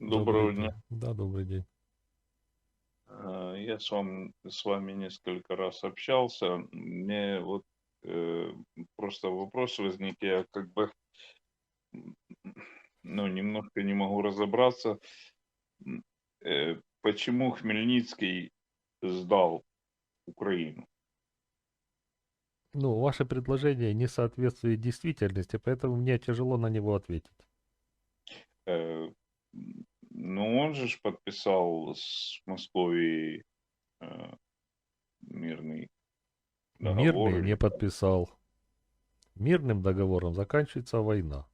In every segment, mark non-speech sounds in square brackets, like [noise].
Доброго Добрый дня. день. Да, добрый день. Э, Я с вами, с вами несколько раз общался. Мне вот э, просто вопрос возник. Я как бы, ну, немножко не могу разобраться. Э, Почему Хмельницкий сдал Украину? Ну, ваше предложение не соответствует действительности, поэтому мне тяжело на него ответить. Э, Ну, он же подписал с Московией э, мирный договор. Мирный не подписал. Мирным договором заканчивается война.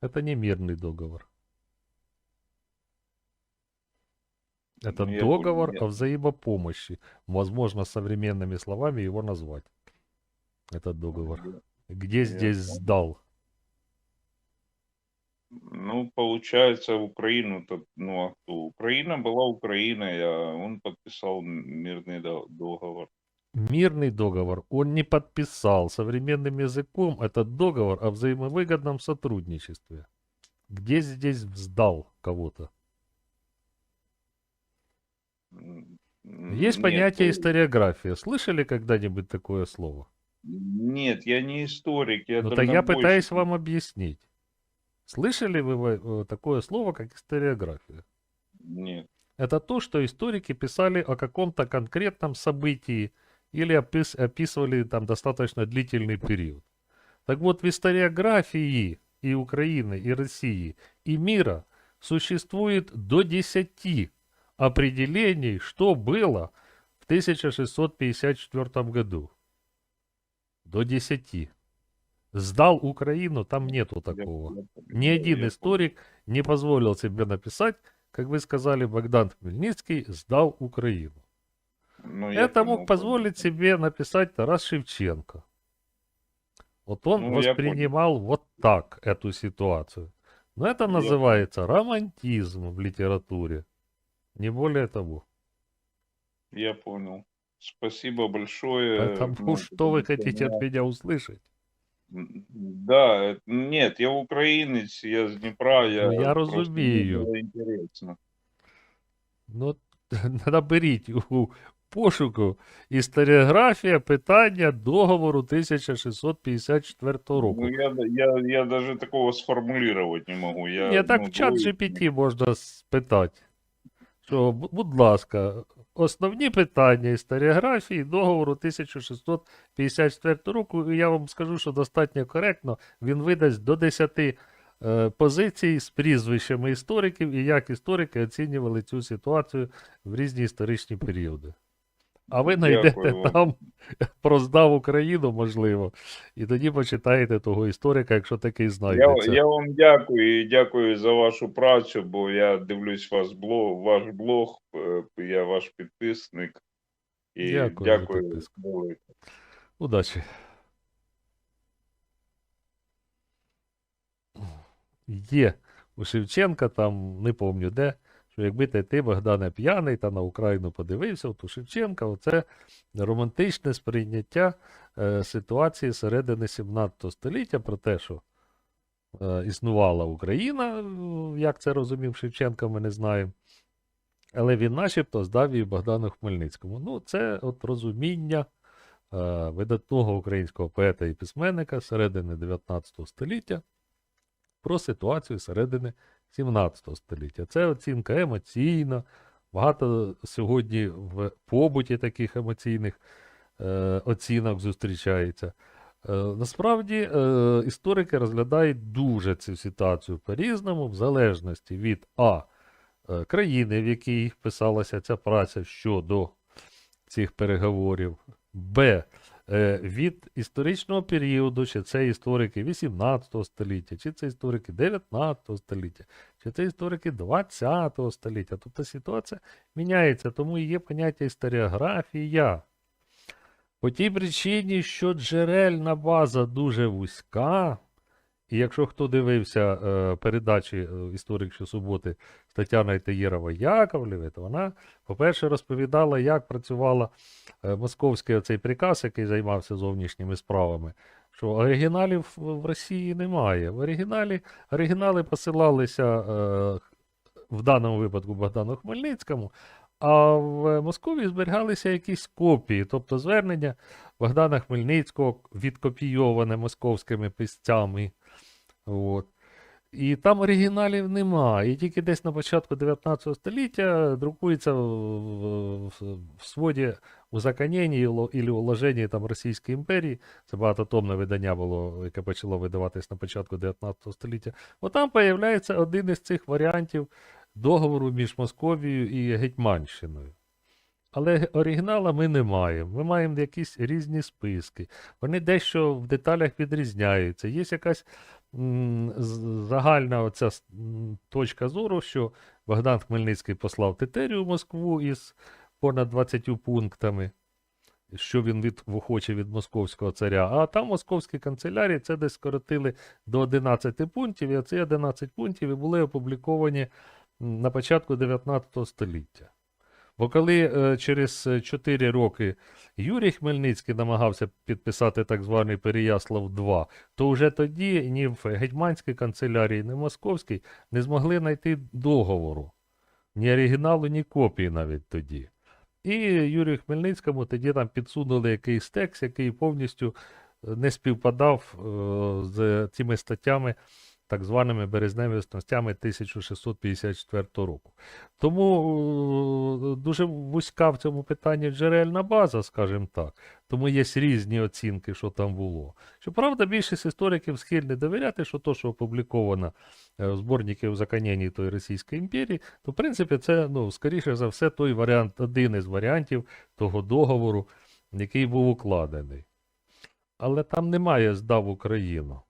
Это не мирный договор. Это Ну, договор понял. о взаимопомощи. Возможно, современными словами его назвать. Этот договор. Где я здесь понял. сдал? Ну, получается, Украину, то, ну, а кто? Украина была Украиной, а он подписал мирный до- договор. Мирный договор он не подписал. Современным языком это договор о взаимовыгодном сотрудничестве. Где здесь сдал кого-то? Есть нет, понятие э, историография. Слышали когда-нибудь такое слово? Нет, я не историк, я Ну, то я пытаюсь вам объяснить. Слышали вы э, такое слово, как историография? Нет. Это то, что историки писали о каком-то конкретном событии или опис- описывали там достаточно длительный период. Так вот, в историографии и Украины, и России, и мира существует до 10 определений, что было в 1654 году. До 10. Сдал Украину, там нету Я- такого. Ни я- один историк не позволил себе написать, как вы сказали, Богдан Хмельницкий сдал Украину. понял. Ну, Это мог понял, позволить понял. себе написать Тарас Шевченко. Вот он Ну, понял. воспринимал вот так эту ситуацию. Но это Я называется романтизм в литературе. Не более того. Я понял. Спасибо большое. Поэтому Ну, что вы потому хотите от меня услышать? Да, э, нет, я українець, я з Дніпра, я, Ну, я мені розумію. інтересно. Ну, [laughs] наберіть у пошуку історіографія питання договору 1654 року. Ну, я, я, я даже такого сформулировать не можу. Я, Ні, так ну, в чат GPT можна спитати. Що, будь ласка, основні питання історіографії договору 1654 року, і я вам скажу, що достатньо коректно він видасть до 10 е, позицій з прізвищами істориків і як історики оцінювали цю ситуацію в різні історичні періоди. А ви знайдете там [laughs] про здав Україну, можливо, і тоді почитаєте того історика, якщо такий Я, знайдеться. я вам дякую і дякую за вашу працю, бо я дивлюсь вас блог, ваш блог, е, я ваш підписник. І Дякую дякую. Удачі. Є у Шевченка, там не пам'ятаю де, що якби ти, ти Богдане п'яний та на Україну подивився, то Шевченка оце романтичне сприйняття е, ситуації середини 17 століття про те, що е, існувала Україна, е, як це розумів Шевченка, ми не знаємо. Але він начебто здав її Богдану Хмельницькому. Ну, це от розуміння е, видатного українського поета і письменника середини 19 століття про ситуацію середини 17 століття. Це оцінка емоційна. Багато сьогодні в побуті таких емоційних е, оцінок зустрічається. Е, насправді е, історики розглядають дуже цю ситуацію по-різному, в залежності від А. е, країни, в якій писалася ця праця щодо цих переговорів, Б. е, Від історичного періоду, чи це історики 18 століття, чи це історики 19 століття, чи це історики 20 століття. Тобто ситуація міняється, тому і є поняття історіографія. По тій причині, що джерельна база дуже вузька, і якщо хто дивився е, передачі е, історик щосуботи з Тетяною Таєрова Яковлєвою, то вона, по-перше, розповідала, як працювала е, московський оцей приказ, який займався зовнішніми справами. Що оригіналів в Росії немає. В оригіналі оригінали посилалися е, в даному випадку Богдану Хмельницькому, а в Московії зберігалися якісь копії, тобто звернення Богдана Хмельницького відкопійоване московськими писцями. От. І там оригіналів нема. І тільки десь на початку 19 століття друкується в, в, в своді узаконення і уложення там Російської імперії. Це багатотомне видання було, яке почало видаватись на початку 19 століття. От там появляється один із цих варіантів договору між Московією і Гетьманщиною. Але оригінала ми не маємо. Ми маємо якісь різні списки. Вони дещо в деталях відрізняються. Є якась загальна оця точка зору, що Богдан Хмельницький послав Тетерію в Москву із понад 20 пунктами, що він від, хоче від московського царя. А там московські канцелярії це десь скоротили до 11 пунктів, і ці 11 пунктів і були опубліковані на початку 19 століття. Бо коли е, через 4 роки Юрій Хмельницький намагався підписати так званий Переяслав 2, то вже тоді ні в гетьманській канцелярії, ні в московській не змогли знайти договору. Ні оригіналу, ні копії навіть тоді. І Юрію Хмельницькому тоді там підсунули якийсь текст, який повністю е, не співпадав е, з цими статтями, так званими березневими снастями 1654 року. Тому е, дуже вузька в цьому питанні джерельна база, скажімо так. Тому є різні оцінки, що там було. Щоправда, більшість істориків схильні довіряти, що то, що опубліковано е, в зборнику узаконєній тої Російської імперії, то в принципі це, ну, скоріше за все, той варіант, один із варіантів того договору, який був укладений. Але там немає здав Україну.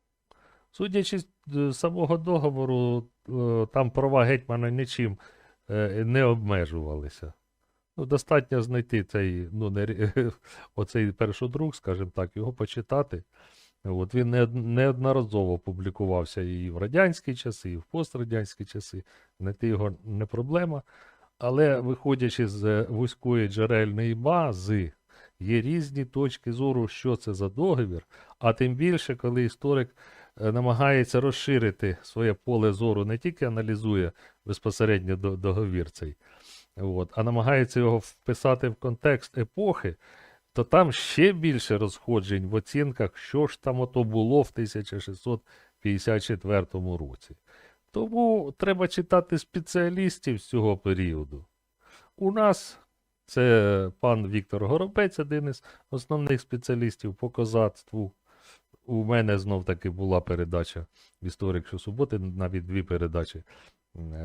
Судячи з е, самого договору, е, там права гетьмана нічим е, не обмежувалися. Ну, достатньо знайти цей, ну, не, [laughs] оцей першодрук, скажімо так, його почитати. От він не- неодноразово публікувався і в радянські часи, і в пострадянські часи. Знайти його не проблема. Але виходячи з вузької джерельної бази, є різні точки зору, що це за договір. А тим більше, коли історик намагається розширити своє поле зору, не тільки аналізує безпосередньо договір цей, от, а намагається його вписати в контекст епохи, то там ще більше розходжень в оцінках, що ж там ото було в 1654 році. Тому треба читати спеціалістів з цього періоду. У нас це пан Віктор Горобець, один із основних спеціалістів по козацтву. У мене знов таки була передача в історик щосуботи, навіть дві передачі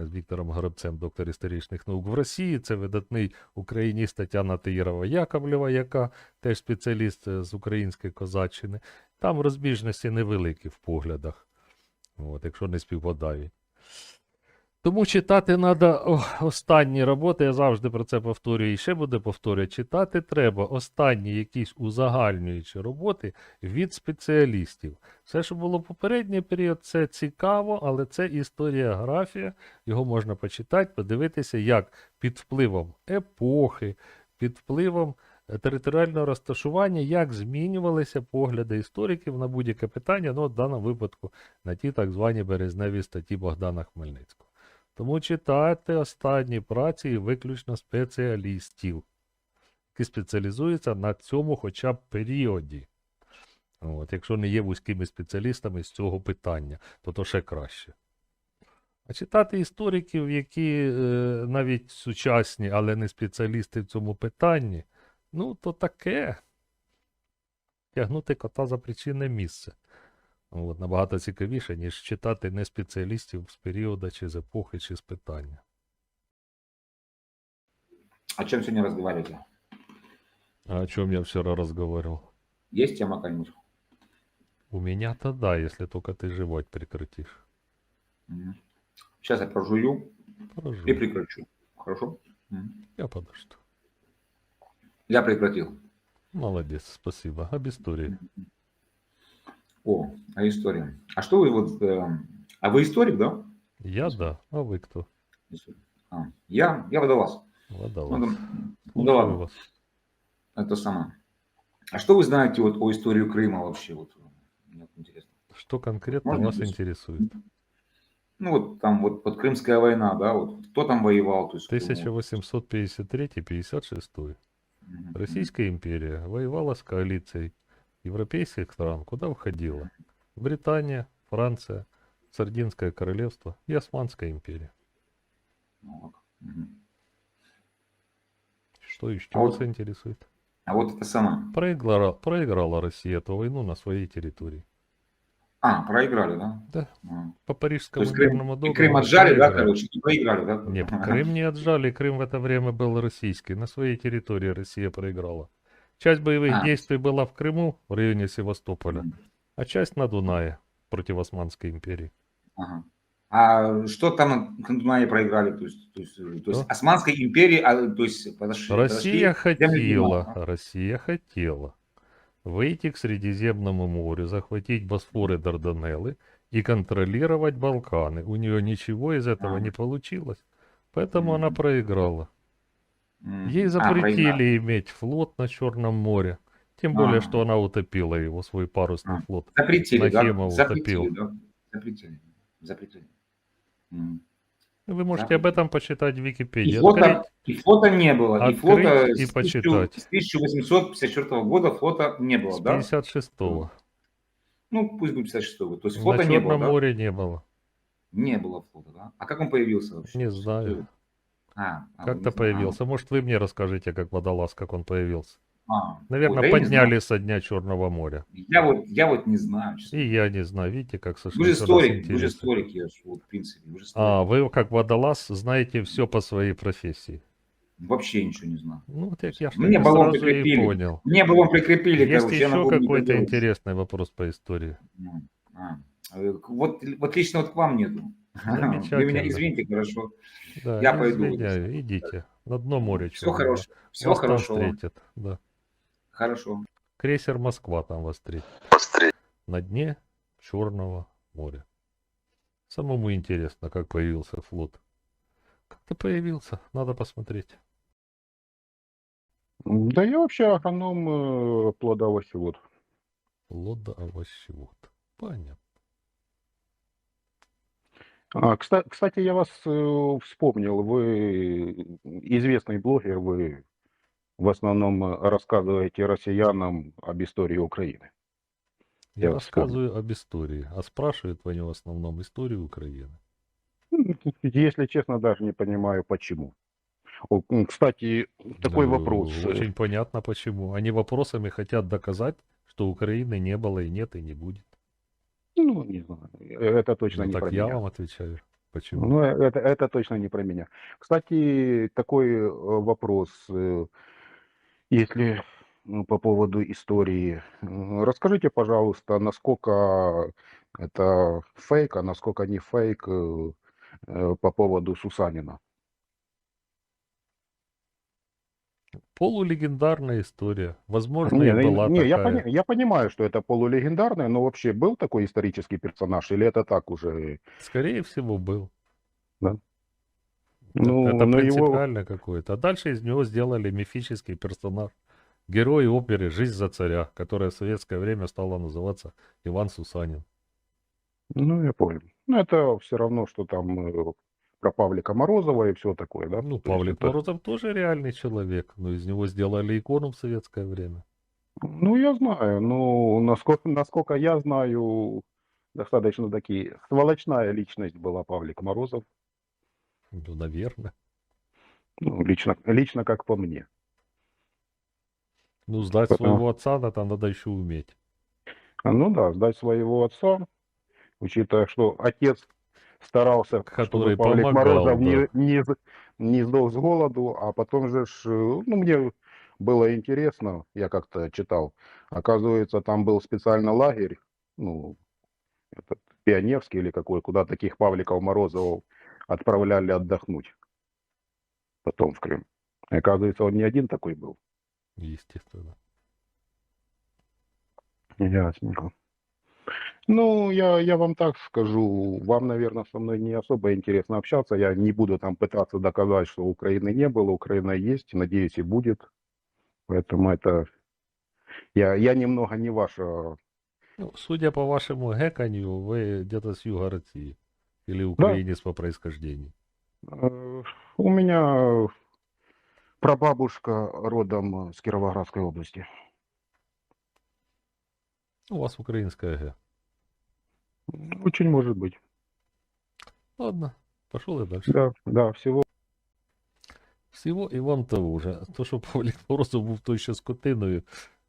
з Віктором Горобцем, доктор історичних наук в Росії. Це видатний україніст Тетяна Тиєрова Яковлєва, яка теж спеціаліст е, з української козаччини. Там розбіжності невеликі в поглядах, от, якщо не співпадають. Тому читати треба останні роботи, я завжди про це повторюю і ще буду повторювати. Читати треба останні якісь узагальнюючі роботи від спеціалістів. Все, що було попередній період, це цікаво, але це історіографія. Його можна почитати, подивитися, як під впливом епохи, під впливом е, територіального розташування, як змінювалися погляди істориків на будь-яке питання, ну, в даному випадку на ті так звані березневі статті Богдана Хмельницького. Тому читайте останні праці виключно спеціалістів, які спеціалізуються на цьому хоча б періоді. От, якщо не є вузькими спеціалістами з цього питання, то то ще краще. А читати істориків, які е, навіть сучасні, але не спеціалісти в цьому питанні, ну, то таке. Тягнути кота за причинне місце. От, набагато цікавіше, ніж читати не спеціалістів з періоду, чи з епохи, чи з питання. О чем сегодня разговариваете? А о чем я вчера разговаривал? Есть тема какая-нибудь? У меня-то да, если только ты жевать прекратишь. Сейчас я прожую Поражу. и прекращу. Хорошо? Я подожду. Я прекратил. Молодец, спасибо. Об истории. О, о истории. А что вы вот... э, а вы историк, да? Я да, а вы кто? А, я, я водолаз. Водолаз. Ну, ну да ладно, вас. это самое. А что вы знаете вот о истории Крыма вообще? Вот, мне интересно. Что конкретно Можно вас без- интересует? Ну, вот там вот, вот Крымская война, да, вот кто там воевал? То есть, кто- 1853-56. Мгм. Российская империя воевала с коалицией европейских стран, куда входила Британия, Франция, Сардинское королевство и Османская империя. Вот. Что еще А вас вот- интересует? А вот это сама. Проиграла, проиграла Россия эту войну на своей территории. А, проиграли, да? Да. А. По То Парижскому есть Крым, договору. Крым отжали, да, проиграли. короче, и проиграли, да? Нет, [laughs] Крым не отжали, Крым в это время был российский. На своей территории Россия проиграла. Часть боевых А. действий была в Крыму, в районе Севастополя, а часть на Дунае против Османской империи. Ага. А что там на Дунае проиграли? То есть, то есть, то есть? Османской империи, а, то есть подошли, Россия подошли хотела, Россия хотела выйти к Средиземному морю, захватить Босфор и Дарданеллы и контролировать Балканы. У нее ничего из этого А. не получилось, поэтому Мгм. она проиграла. Ей А, запретили проиграли. иметь флот на Черном море. Тем более, А. что она утопила его, свой парусный А. флот. Запретили, да? Нахимова Запретили, утопил. да? Запретили. Запретили. Вы можете Да. об этом почитать в И Википедии. флота, Открыть- и флота не было. И открыть флота и с, почитать. с 1854 года флота не было, С да? 56-го. Ну, пусть будет 56 год. То есть На флота не было, Черном да? море не было. Не было флота, да? А как он появился вообще? Не знаю. А, а, Как-то знаете. появился. Может, вы мне расскажите, как водолаз, как он появился. А, Наверное, я не подняли со дня Черного моря. Я вот, я вот не знаю. честно. И я не знаю, видите, как сошлись Вы же историк, вы же историк, я ж, вот, в принципе, вы же А, вы как водолаз знаете все по своей профессии. Вообще ничего не знаю. Ну, вот я, я ж Мне баллон сразу и прикрепили. понял. Мне вам прикрепили, Есть короче, я еще какой-то интересный вопрос по истории. Ну, а. Э, Вот, вот лично вот к вам нету. Вы меня извините, хорошо. Да, Я пойду. извиняю, идите. На дно моря Все Черного. хорошо. Все Вас там хорошо. вам. встретят, да. Хорошо. Крейсер Москва там вас встретит. На дне Черного моря. Самому интересно, как появился флот. Как-то появился, надо посмотреть. Да я вообще агроном э, плодовощевод. Лода овощевод. Понятно. А, кста- кстати, я вас э, вспомнил. Вы известный блогер, вы в основном э, рассказываете россиянам об истории Украины. Я, Я вспомнил. рассказываю об истории, а спрашивают они в основном историю Украины. Если честно, даже не понимаю, почему. Кстати, такой Ну, вопрос. э, Очень понятно почему. Они вопросами хотят доказать, что Украины не было и нет и не будет. Ну, не знаю. Это точно Ну, не так про я меня. вам отвечаю. Почему? Ну, это, это точно не про меня. Кстати, такой э, вопрос, э, если ну, по поводу истории. Расскажите, пожалуйста, насколько это фейк, а насколько не фейк по поводу Сусанина. Полулегендарная история. Возможно, Не, и была не, я, такая. пони- я понимаю, что это полулегендарное, но вообще был такой исторический персонаж, или это так уже? Скорее всего, был. Да. Это- Ну, это но его- принципиально какое-то. А дальше из него сделали мифический персонаж. Герой оперы «Жизнь за царя», которая в советское время стала называться Иван Сусанин. Ну, я понял. Ну, это все равно, что там э, про Павлика Морозова и все такое, да? Ну, То Павлик это- Морозов тоже реальный человек, но из него сделали икону в советское время. Ну, я знаю. Ну, насколько, насколько я знаю, достаточно такие сволочная личность была Павлик Морозов. Ну, наверное. Ну, лично, лично как по мне. Ну, сдать Потому- своего отца это надо еще уметь. Ну да, сдать своего отца, учитывая, что отец старался, Который чтобы Павлик помогал, Морозов не, да. не, з- не сдох с голоду, а потом же, ж, э, ну, мне было интересно, я как-то читал, оказывается, там был специально лагерь, ну, этот, пионерский или какой, куда таких Павликов Морозовых отправляли отдохнуть потом в Крым. И, оказывается, он не один такой был. Естественно. Ясненько. Ну, я, я вам так скажу, вам, наверное, со мной не особо интересно общаться. Я не буду там пытаться доказать, что Украины не было. Украина есть, надеюсь, и будет. Поэтому это... Я, я немного не ваша... Ну, судя по вашему геканью, вы где-то с юга России. Или украинец по происхождению? Э, У меня прабабушка родом с Кировоградской области. У вас украинская г. Очень может быть. Ладно, пошел дальше. Да, да, всего. Всього і вам того вже. То, що Павлік Морозов був той ще скотиною,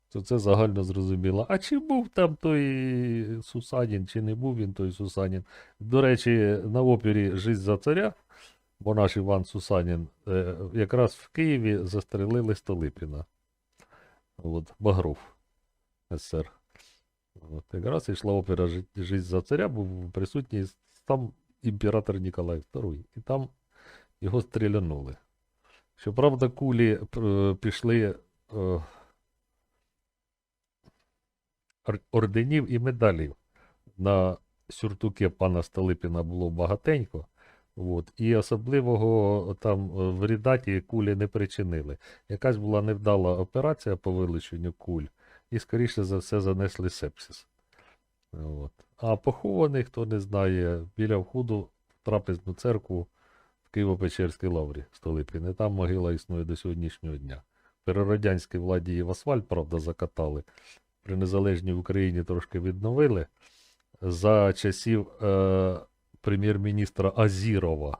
то це загально зрозуміло. А чи був там той Сусанін, чи не був він той Сусанін? До речі, на опері Жизнь за царя, бо наш Іван Сусанін, е, якраз в Києві застрелили Столипіна. От, Багров, СССР. От, якраз йшла опера Жизнь за царя, був присутній там імператор Ніколай II. І там його стрілянули. Щоправда, кулі е, пішли е, орденів і медалів. На сюртуке пана Столипіна було багатенько. От, і особливого там е, врідаті кулі не причинили. Якась була невдала операція по вилученню куль, і, скоріше за все, занесли сепсис. От. А похований, хто не знає, біля входу в трапезну церкву в Києво-Печерській лаврі Столипін. І там могила існує до сьогоднішнього дня. При радянській владі її в асфальт, правда, закатали. При незалежній Україні трошки відновили. За часів е, прем'єр-міністра Азірова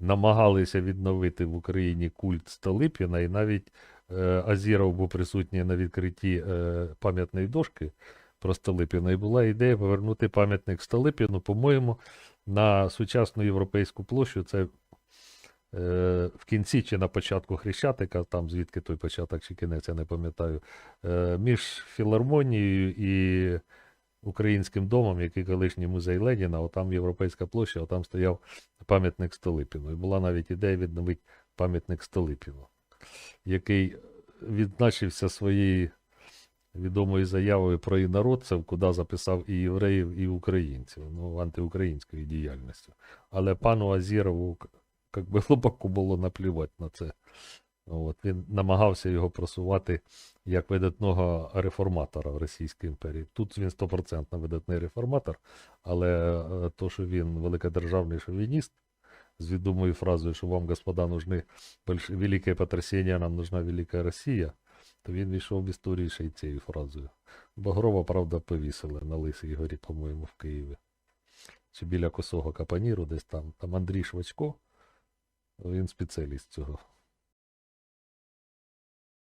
намагалися відновити в Україні культ Столипіна, і навіть Азіров був присутній на відкритті е, пам'ятної дошки про Столипіна. І була ідея повернути пам'ятник Столипіну, по-моєму, на сучасну європейську площу. Це е, в кінці чи на початку Хрещатика, там звідки той початок чи кінець, я не пам'ятаю, е, між філармонією і українським домом, який колишній музей Леніна, отам Європейська площа, отам стояв пам'ятник Столипіну. І була навіть ідея відновити пам'ятник Столипіну, який відзначився своєю відомою заявою про інородців, куди записав і євреїв, і українців, ну, антиукраїнською діяльністю. Але пану Азірову як би [laughs] глибоко було наплювати на це. От, він намагався його просувати як видатного реформатора в Російській імперії. Тут він стопроцентно видатний реформатор, але е, то, що він великодержавний шовініст, з відомою фразою, що вам, господа, нужны больш... велике потрясення, нам нужна велика Росія, то він війшов в історію ще й цією фразою. Багрова, правда, повісили на Лисій горі, по-моєму, в Києві. Чи біля косого капаніру, десь там. Там Андрій Швачко, він спеціаліст цього